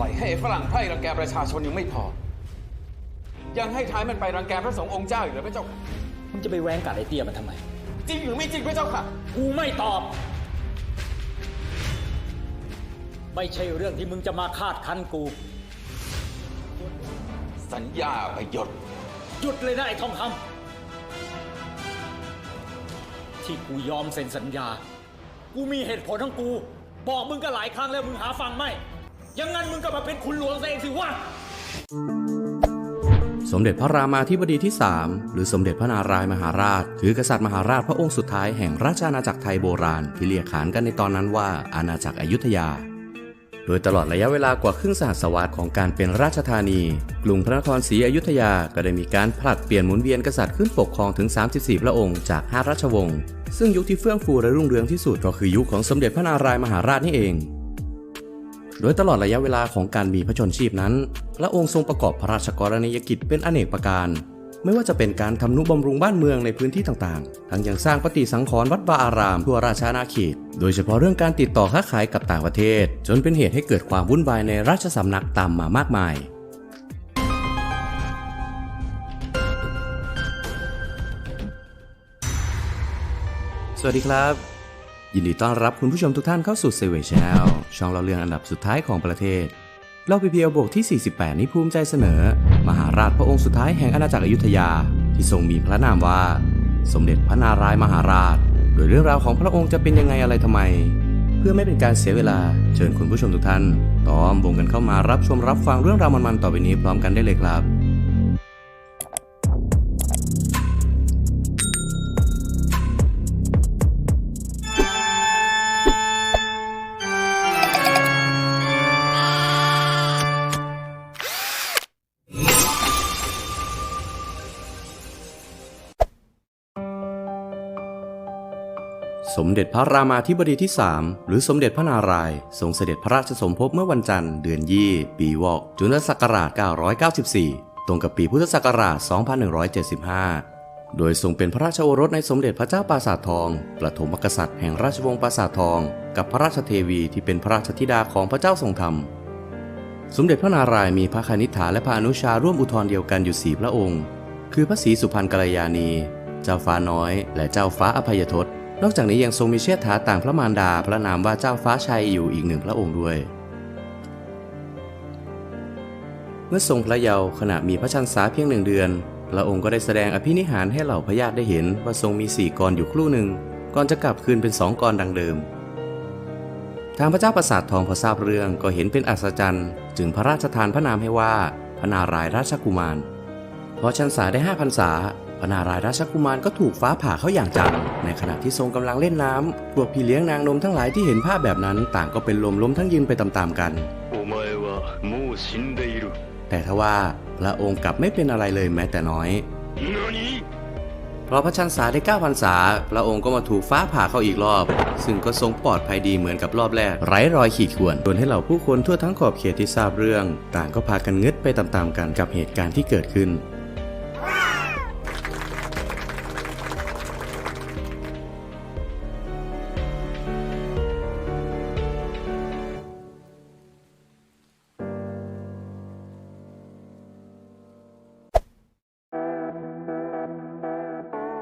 ล่อยให้ไอ้ฝรั่งไพร่รังแกประชาชนยังไม่พอ ยังให้ท้ายมันไปรังแกพระสงฆ์องค์เจ้าอีกเหรือพระเจ้าค่ะมึงจะไปแว้งกัดไอ้เตี้ยมันทำไม จริงหรือไม่จริงพระเจ้าค่ะ กูไม่ตอบ ไม่ใช่เรื่องที่มึงจะมาคาดคั้นกู สัญญาประยศหยุดเลยนะไอ้ทองคำที่กูยอมเซ็นสัญญา กูมีเหตุผลทั้งกู บอกมึงก็หลายครั้งแล้วมึงหาฟังไหมอ ยังงั้นมึงก็มาเป็นคุณหลวงซะเองสิวะ สมเด็จพระรามาธิบดีที่ 3 หรือสมเด็จพระนารายมหาราช คือกษัตริย์มหาราชพระองค์สุดท้ายแห่งราชอาณาจักรไทยโบราณ ที่เรียกขานกันในตอนนั้นว่าอาณาจักรอยุธยา โดยตลอดระยะเวลากว่าครึ่งสหัสวรรษของการเป็นราชธานี กรุงพระนครศรีอยุธยาก็ได้มีการผลัดเปลี่ยนหมุนเวียนกษัตริย์ขึ้นปกครองถึง 34 พระองค์จาก 5 ราชวงศ์ซึ่งยุคที่เฟื่องฟูและรุ่งเรืองที่สุดก็คือยุคของสมเด็จพระนารายมหาราชนี่เอง โดยตลอดระยะเวลาของการมีพระชนชีพนั้น พระองค์ทรงประกอบพระราชกรณียกิจเป็นอเนกประการ ไม่ว่าจะเป็นการทำนุบำรุงบ้านเมืองในพื้นที่ต่างๆ ทั้งยังสร้างปฏิสังขรณ์วัดวาอารามทั่วราชอาณาเขต โดยเฉพาะเรื่องการติดต่อค้าขายกับต่างประเทศ จนเป็นเหตุให้เกิดความวุ่นวายในราชสำนักตามมามากมายสวัสดีครับ ยินดีต้อนรับคุณผู้ชมทุกท่านเข้าสู่เซเว่นชแนล ช่องเราเรื่องอันดับสุดท้ายของประเทศเราพีพีเอบกที่ 48 นี้ภูมิใจเสนอ มหาราชพระองค์สุดท้ายแห่งอาณาจักรอยุธยา ที่ทรงมีพระนามว่า สมเด็จพระนารายมหาราช โดยเรื่องราวของพระองค์จะเป็นยังไงอะไรทำไม เพื่อไม่เป็นการเสียเวลาเชิญคุณผู้ชมทุกท่านต้อมวงกันเข้ามารับชมรับฟังเรื่องราวมันๆต่อไปนี้พร้อมกันได้เลยครับ สมเด็จพระรามาธิบดีที่ 3 หรือสมเด็จพระนารายณ์ทรงเสด็จพระราชสมภพเมื่อวันจันทร์เดือนยี่ปีวอกจุลศักราช 994 ตรงกับปีพุทธศักราช 2175 โดยทรงเป็นพระราชโอรสในสมเด็จพระเจ้าปราสาททอง ประถมกษัตริย์แห่งราชวงศ์ปราสาททอง กับพระราชเทวีที่เป็นพระราชธิดาของพระเจ้าทรงธรรม สมเด็จพระนารายณ์มีพระคณิษฐาและพระอนุชาร่วมอุทธร์เดียวกันอยู่สี่พระองค์ คือพระศรีสุพรรณกัลยาณี เจ้าฟ้าน้อย และเจ้าฟ้าอภัยทศ นอกจากนี้ยังทรงมีเชษฐาต่างพระมารดาพระนามว่าเจ้าฟ้าชัยอยู่อีกหนึ่งพระองค์ด้วย เมื่อทรงพระเยาว์ขณะมีพระชันษาเพียงหนึ่งเดือน พระองค์ก็ได้แสดงอภินิหารให้เหล่าพญาติได้เห็นว่าทรงมีสี่กรอยู่ครู่หนึ่งก่อนจะกลับคืนเป็นสองกรดังเดิม ทางพระเจ้าประสาททองพอทราบเรื่องก็เห็นเป็นอัศจรรย์ จึงพระราชทานพระนามให้ว่าพระนารายราชกุมารพอชันษาได้ห้าพรรษา พนารายราชกุมารก็ถูกฟ้าผ่าเข้าอย่างจัง ในขณะที่ทรงกำลังเล่นน้ำพวกพี่เลี้ยงนางนมทั้งหลายที่เห็นภาพแบบนั้น ต่างก็เป็นลมล้มทั้งยืนไปตามๆกัน แต่ทว่าพระองค์กลับไม่เป็นอะไรเลยแม้แต่น้อยพอพระชันษาได้9พรรษา พระองค์ก็มาถูกฟ้าผ่าเข้าอีกรอบ ซึ่งก็ทรงปลอดภัยดีเหมือนกับรอบแรก ไร้รอยขีดข่วนจนให้เหล่าผู้คนทั่วทั้งขอบเขตที่ทราบเรื่อง ต่างก็พากันงึดไปตามๆกันกับเหตุการณ์ที่เกิดขึ้น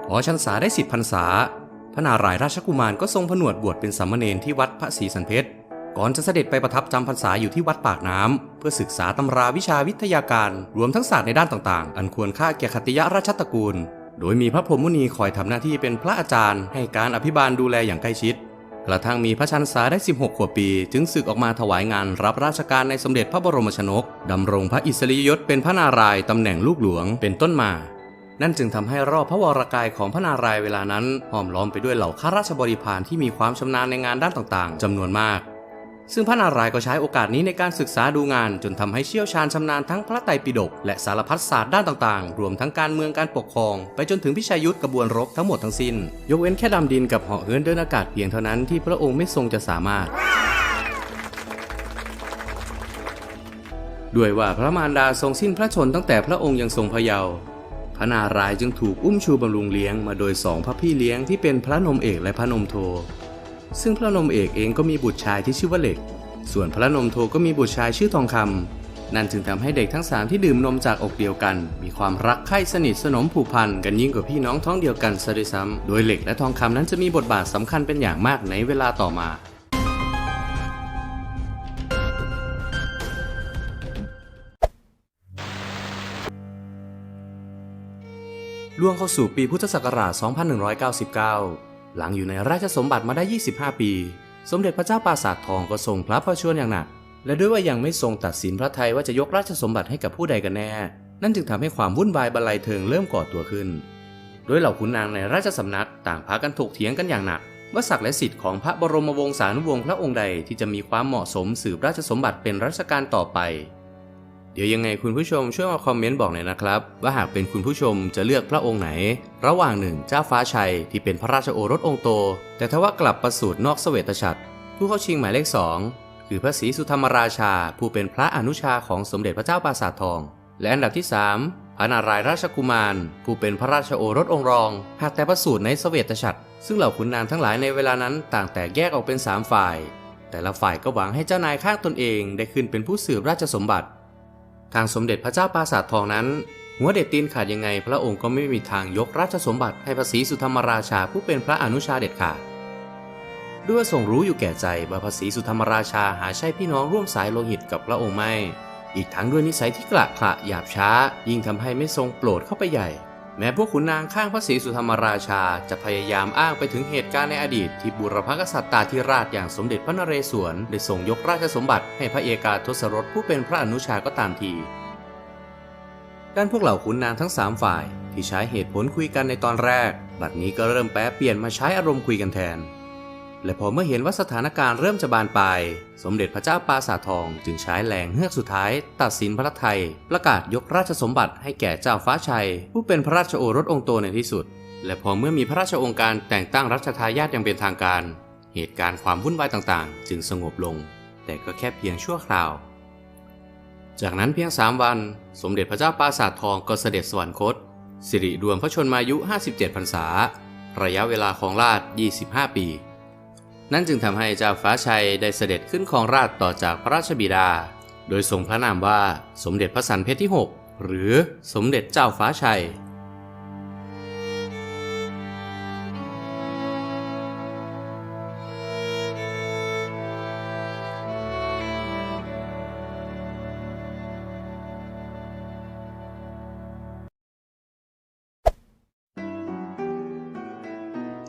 พอชันษาได้สิบพรรษา พระนารายราชกุมารก็ทรงผนวดบวชเป็นสามเณรที่วัดพระศรีสันเพชร ก่อนจะเสด็จไปประทับจำพรรษาอยู่ที่วัดปากน้ำ เพื่อศึกษาตำราวิชาวิทยาการ รวมทั้งศาสตร์ในด้านต่างๆ อันควรค่าแก่คติยราชตระกูล โดยมีพระพรหมุนีคอยทำหน้าที่เป็นพระอาจารย์ ให้การอภิบาลดูแลอย่างใกล้ชิด กระทั่งมีพระชันษาได้ 16 ขวบปี จึงศึกออกมาถวายงานรับราชการในสมเด็จพระบรมชนกดำรงพระอิสริยยศเป็นพระนารายณ์ตำแหน่งลูกหลวงเป็นต้นมา นั่นจึงทำให้รอบพระวรากายของพระนารายณ์เวลานั้นห้อมล้อมไปด้วยเหล่าข้าราชบริพารที่มีความชำนาญในงานด้านต่างๆจำนวนมาก ซึ่งพระนารายณ์ก็ใช้โอกาสนี้ในการศึกษาดูงาน จนทำให้เชี่ยวชาญชำนาญทั้งพระไตรปิฎกและสารพัดศาสตร์ด้านต่างๆ รวมทั้งการเมืองการปกครอง ไปจนถึงพิชัยยุทธกระบวนรบทั้งหมดทั้งสิ้น ยกเว้นแค่ดำดินกับเหาะเหินเดินอากาศเพียงเท่านั้นที่พระองค์ไม่ทรงจะสามารถด้วยว่าพระมารดาทรงสิ้นพระชนตั้งแต่พระองค์ยังทรงพระเยาว์ พระนารายจึงถูกอุ้มชูบำรุงเลี้ยงมาโดยสองพระพี่เลี้ยงที่เป็นพระนมเอกและพระนมโท ซึ่งพระนมเอกเองก็มีบุตรชายที่ชื่อว่าเหล็ก ส่วนพระนมโทก็มีบุตรชายชื่อทองคำนั่นจึงทำให้เด็กทั้งสามที่ดื่มนมจากอกเดียวกัน มีความรักใคร่สนิทสนมผูกพันกันยิ่งกว่าพี่น้องท้องเดียวกันซะด้วยซ้ำโดยเหล็กและทองคำนั้นจะมีบทบาทสำคัญเป็นอย่างมากในเวลาต่อมา ล่วงเข้าสู่ปีพุทธศักราช 2199 หลังอยู่ในราชสมบัติมาได้ 25 ปี สมเด็จพระเจ้าปราสาททองก็ทรงพระประชวรอย่างหนัก และด้วยว่ายังไม่ทรงตัดสินพระไทยว่าจะยกราชสมบัติให้กับผู้ใดกันแน่ นั่นจึงทำให้ความวุ่นวายบลัยเทิงเริ่มก่อตัวขึ้น โดยเหล่าขุนนางในราชสำนักต่างพากันถกเถียงกันอย่างหนัก ว่าศักดิ์และสิทธิ์ของพระบรมวงศานุวงศ์พระองค์ใดที่จะมีความเหมาะสมสืบราชสมบัติเป็นรัชกาลต่อไป ดี๋ยวยังไงคุณผู้ชมช่วยมาคอมเมนต์บอกหน่อยนะครับ ว่าหากเป็นคุณผู้ชมจะเลือกพระองค์ไหน ระหว่างหนึ่งเจ้าฟ้าชัยที่เป็นพระราชโอรสองค์โต แต่ทว่ากลับประสูตินอกเสวตฉัตรผู้เข้าชิงหมายเลขสองคือพระศรีสุธรรมราชา ผู้เป็นพระอนุชาของสมเด็จพระเจ้าปราสาททอง และอันดับที่ 3 พระนารายราชกุมาร ผู้เป็นพระราชโอรสองค์รอง หากแต่ประสูติในเสวตฉัตรซึ่งเหล่าขุนนางทั้งหลายในเวลานั้นต่างแตกแยกออกเป็นสามฝ่าย แต่ละฝ่ายก็หวังให้เจ้านายข้างตนเองได้ขึ้นเป็นผู้สืบราชสมบัติ ทางสมเด็จพระเจ้าปราสาททองนั้น หัวเด็ดตีนขาดยังไง พระองค์ก็ไม่มีทางยกราชสมบัติให้พระศรีสุธรรมราชาผู้เป็นพระอนุชาเด็ดขาดด้วยทรงรู้อยู่แก่ใจว่าพระศรีสุธรรมราชาหาใช่พี่น้องร่วมสายโลหิตกับพระองค์ไม่ อีกทั้งด้วยนิสัยที่กระขระหยาบช้า ยิ่งทำให้ไม่ทรงโปรดเข้าไปใหญ่ แม้พวกขุนนางข้างพระศรีสุธรรมราชาจะพยายามอ้างไปถึงเหตุการณ์ในอดีตที่บุรพกษัตริย์ตาธิราชอย่างสมเด็จพระนเรศวรได้ส่งยกราชสมบัติให้พระเอกาทศรสผู้เป็นพระอนุชาก็ตามที ด้านพวกเหล่าขุนนางทั้งสามฝ่าย ที่ใช้เหตุผลคุยกันในตอนแรก บัดนี้ก็เริ่มแปรเปลี่ยนมาใช้อารมณ์คุยกันแทน และพอเมื่อเห็นว่าสถานการณ์เริ่มจะบานปลาย สมเด็จพระเจ้าปราสาททองจึงใช้แรงเฮือกสุดท้าย ตัดสินพระไทย ประกาศยกราชสมบัติให้แก่เจ้าฟ้าชัย ผู้เป็นพระราชโอรสองค์โตในที่สุด และพอเมื่อมีพระราชองค์การแต่งตั้งรัชทายาทอย่างเป็นทางการ เหตุการณ์ความวุ่นวายต่างๆ จึงสงบลง แต่ก็แค่เพียงชั่วคราว จากนั้นเพียง3วัน สมเด็จพระเจ้าปราสาททองก็เสด็จสวรรคต สิริรวมพระชนมายุ 57 พรรษา ระยะเวลาของราช 25 ปี นั่นจึงทำให้เจ้าฟ้าชัยได้เสด็จขึ้นครองราชต่อจากพระราชบิดา โดยทรงพระนามว่าสมเด็จพระสันเพชรที่ 6 หรือสมเด็จเจ้าฟ้าชัย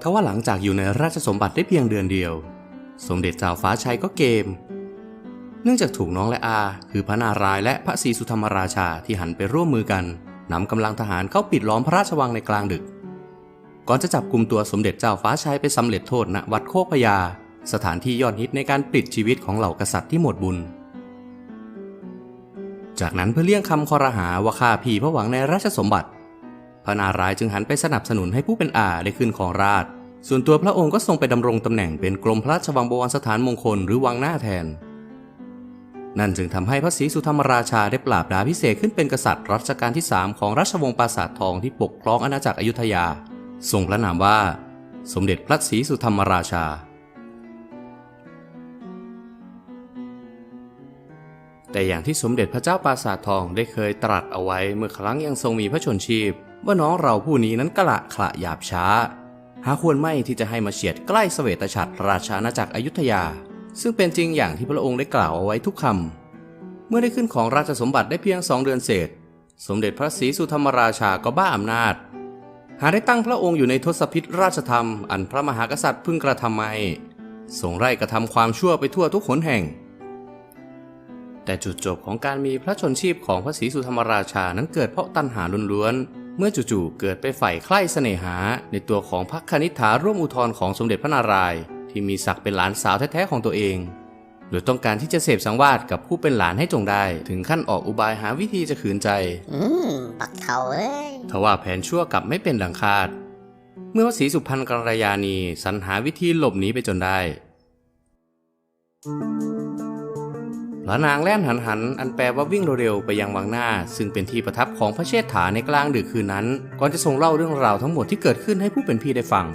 ทว่าหลังจากอยู่ในราชสมบัติได้เพียงเดือนเดียว สมเด็จเจ้าฟ้าชัยก็เกม เนื่องจากถูกน้องและอา คือพระนารายณ์และพระศรีสุธรรมราชาที่หันไปร่วมมือกันนำกำลังทหารเข้าปิดล้อมพระราชวังในกลางดึก ก่อนจะจับกลุ่มตัวสมเด็จเจ้าฟ้าชัยไปสำเร็จโทษณวัดโคกพญาสถานที่ยอดฮิตในการปลิดชีวิตของเหล่ากษัตริย์ที่หมดบุญ จากนั้นเพื่อเลี่ยงคำคอรหาว่าข้าพี่พระหวังในราชสมบัติ ระนารายจึงหันไปสนับสนุนให้ผู้เป็นอาได้ขึ้นของราช ส่วนตัวพระองค์ก็ทรงไปดำรงตำแหน่งเป็นกรมพระราชวังบวรสถานมงคลหรือวังหน้าแทน นั่นจึงทำให้พระศรีสุธรรมราชาได้ปราบดาพิเศษขึ้นเป็นกษัตริย์รัชกาลที่ 3 ของราชวงศ์ปราสาททองที่ปกครองอาณาจักรอยุธยา ทรงพระนามว่า สมเด็จพระศรีสุธรรมราชาแต่อย่างที่สมเด็จพระเจ้าปราสาททองได้เคยตรัสเอาไว้เมื่อครั้งยังทรงมีพระชนชีพ ว่าน้องเราผู้นี้นั้นกระละขละหยาบช้า หาควรไม่ที่จะให้มาเฉียดใกล้เสวตฉัตรราชาอาณาจักรอยุธยา ซึ่งเป็นจริงอย่างที่พระองค์ได้กล่าวเอาไว้ทุกคำเมื่อได้ขึ้นของราชสมบัติได้เพียงสองเดือนเศษ สมเด็จพระศรีสุธรรมราชาก็บ้าอำนาจ หาได้ตั้งพระองค์อยู่ในทศพิธราชธรรม อันพระมหากษัตริย์พึ่งกระทำไม่ทรงไร่กระทำความชั่วไปทั่วทุกหนแห่ง แต่จุดจบของการมีพระชนชีพของพระศรีสุธรรมราชานั้นเกิดเพราะตัณหาล้วนๆ เมื่อจู่ๆเกิดไปใฝ่ใคร่เสน่หา ในตัวของพระคณิษฐาร่วมอุทธรของสมเด็จพระนารายณ์ที่มีศักดิ์เป็นหลานสาวแท้ๆของตัวเองโดยต้องการที่จะเสพสังวาสกับผู้เป็นหลานให้จงได้ ถึงขั้นออกอุบายหาวิธีจะขืนใจ อืมบักเท่าเอ้ยทว่าแผนชั่วกลับไม่เป็นดังคาด เมื่อพระศรีสุพรรณกัลยาณีสรรหาวิธีหลบหนีไปจนได้ พระนางแล่นหันหันอันแปลว่าวิ่งเร็วๆไปยังวังหน้า ซึ่งเป็นที่ประทับของพระเชษฐาในกลางดึกคืนนั้น ก่อนจะส่งเล่าเรื่องราวทั้งหมดที่เกิดขึ้นให้ผู้เป็นพี่ได้ฟัง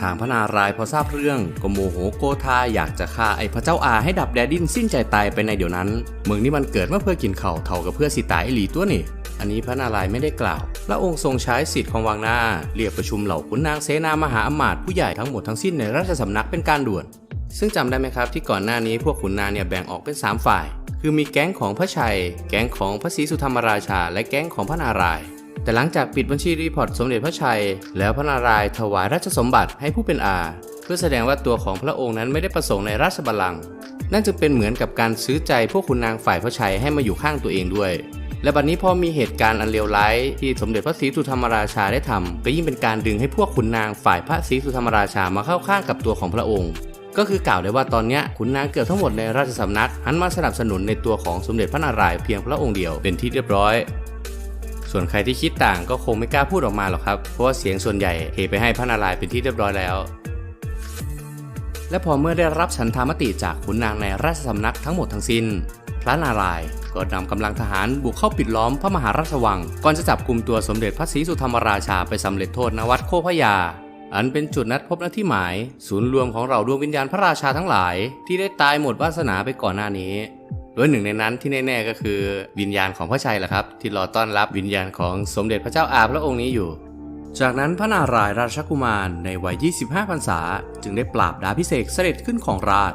ทางพระนารายณ์พอทราบเรื่องก็โมโหโกธาอยากจะฆ่าไอ้พระเจ้าอาให้ดับแดดินสิ้นใจตายไปในเดี๋ยวนั้นเมืองนี้มันเกิดมาเพื่อกินเข่าเท่ากับเพื่อสิตายไอหลีตัวนี่อันนี้พระนารายณ์ไม่ได้กล่าว พระองค์ทรงใช้สิทธิ์ของวังหน้า เรียกประชุมเหล่าขุนนางเสนามหาอมาตย์ผู้ใหญ่ทั้งหมดทั้งสิ้นในราชสำนักเป็นการด่วน ซึ่งจำได้ไหมครับที่ก่อนหน้านี้พวกขุนนางเนี่ยแบ่งออกเป็น 3 ฝ่าย คือมีแก๊งของพระชัย แก๊งของพระศรีสุธรรมราชา และแก๊งของพระนารายณ์แต่หลังจากปิดบัญชีรีพอร์ตสมเด็จพระชัย แล้วพระนารายณ์ถวายราชสมบัติให้ผู้เป็นอาเพื่อแสดงว่าตัวของพระองค์นั้นไม่ได้ประสงค์ในราชบัลลังก์นั่นจึงเป็นเหมือนกับการซื้อใจพวกขุนนางฝ่ายพระชัยให้มาอยู่ข้างตัวเองด้วย และบัดนี้พอมีเหตุการณ์อันเลวร้ายที่สมเด็จพระศรีสุธรรมราชาได้ทำก็ยิ่งเป็นการดึงให้พวกขุนนางฝ่ายพระศรีสุธรรมราชามาเข้าข้างกับตัวของพระองค์ ก็คือกล่าวได้ว่าตอนนี้ขุนนางเกือบทั้งหมดในราชสำนักหันมาสนับสนุนในตัวของสมเด็จพระนารายณ์เพียงพระองค์เดียวเป็นที่เรียบร้อย ส่วนใครที่คิดต่างก็คงไม่กล้าพูดออกมาหรอกครับ เพราะว่าเสียงส่วนใหญ่เทไปให้พระนารายณ์เป็นที่เรียบร้อยแล้วและพอเมื่อได้รับฉันทามติจากขุนนางในราชสำนักทั้งหมดทั้งสิ้น พระนารายณ์ก็นำกำลังทหารบุกเข้าปิดล้อมพระมหาราชวัง ก่อนจะจับกลุ่มตัวสมเด็จพระศรีสุธรรมราชาไปสำเร็จโทษณวัดโคพยา อันเป็นจุดนัดพบและที่หมาย ศูนย์รวมของเราดวงวิญญาณพระราชาทั้งหลาย ที่ได้ตายหมดวาสนาไปก่อนหน้านี้โดยหนึ่งในนั้นที่แน่ๆก็คือวิญญาณของพระชัยแหละครับ ที่รอต้อนรับวิญญาณของสมเด็จพระเจ้าอาพระองค์นี้อยู่ จากนั้นพระนารายณ์ราชกุมารในวัย 25 พรรษา จึงได้ปราบดาพิเศษเสด็จขึ้นของราช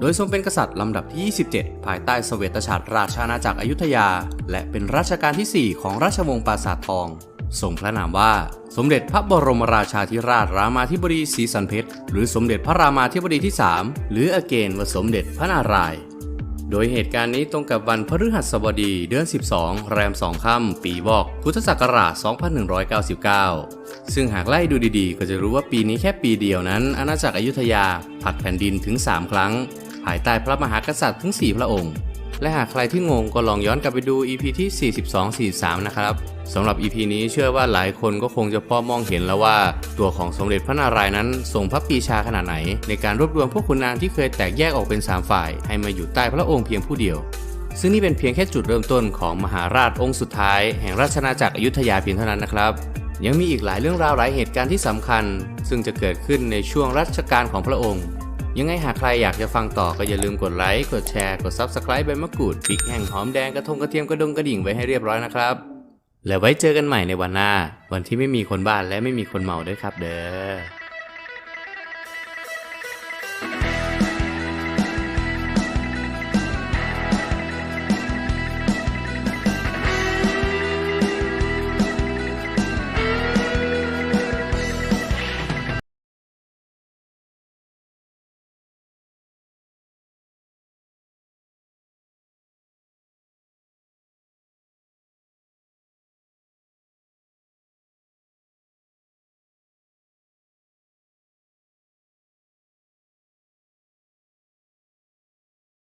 โดยทรงเป็นกษัตริย์ลำดับที่ 27 ภายใต้เสวตฉัตรราชอาณาจักรอยุธยา และเป็นรัชกาลที่ 4 ของราชวงศ์ปราสาททอง ทรงพระนามว่า สมเด็จพระบรมราชาธิราชรามาธิบดีศรีสันเพชรหรือสมเด็จพระรามาธิบดีที่ 3 หรืออเกณฑ์ว่าสมเด็จพระนารายณ์โดยเหตุการณ์นี้ตรงกับวันพฤหัสบดีเดือน 12 แรม 2 ค่ำปีวอก พุทธศักราช 2199 ซึ่งหากไล่ดูดีๆ ก็จะรู้ว่าปีนี้แค่ปีเดียวนั้น อาณาจักรอยุธยาผัดแผ่นดินถึง 3 ครั้ง ภายใต้พระมหากษัตริย์ถึง 4 พระองค์ และหากใครที่งงก็ลองย้อนกลับไปดู EP ที่ 42-43 นะครับสำหรับ EP นี้เชื่อว่าหลายคนก็คงจะพอมองเห็นแล้วว่า ตัวของสมเด็จพระนารายณ์นั้นทรงพระปีชาขนาดไหน ในการรวบรวมพวกขุนนางที่เคยแตกแยกออกเป็น 3 ฝ่าย ให้มาอยู่ใต้พระองค์เพียงผู้เดียว ซึ่งนี่เป็นเพียงแค่จุดเริ่มต้นของมหาราชองค์สุดท้าย แห่งราชอาจักรอยุธยาเพียงเท่านั้นนะครับยังมีอีกหลายเรื่องราวหลายเหตุการณ์ที่สำคัญ ซึ่งจะเกิดขึ้นในช่วงรัชกาลของพระองค์ ยังไงหากใครอยากจะฟังต่อก็อย่าลืมกดไลค์ กดแชร์ กด Subscribe ใบมะกรูดพริกแห้งหอมแดงกระทงกระเทียมกระดงกระดิ่งไว้ให้เรียบร้อยนะครับ แล้วไว้เจอกันใหม่ในวันหน้า วันที่ไม่มีคนบ้านและไม่มีคนเมาด้วยครับเด้อ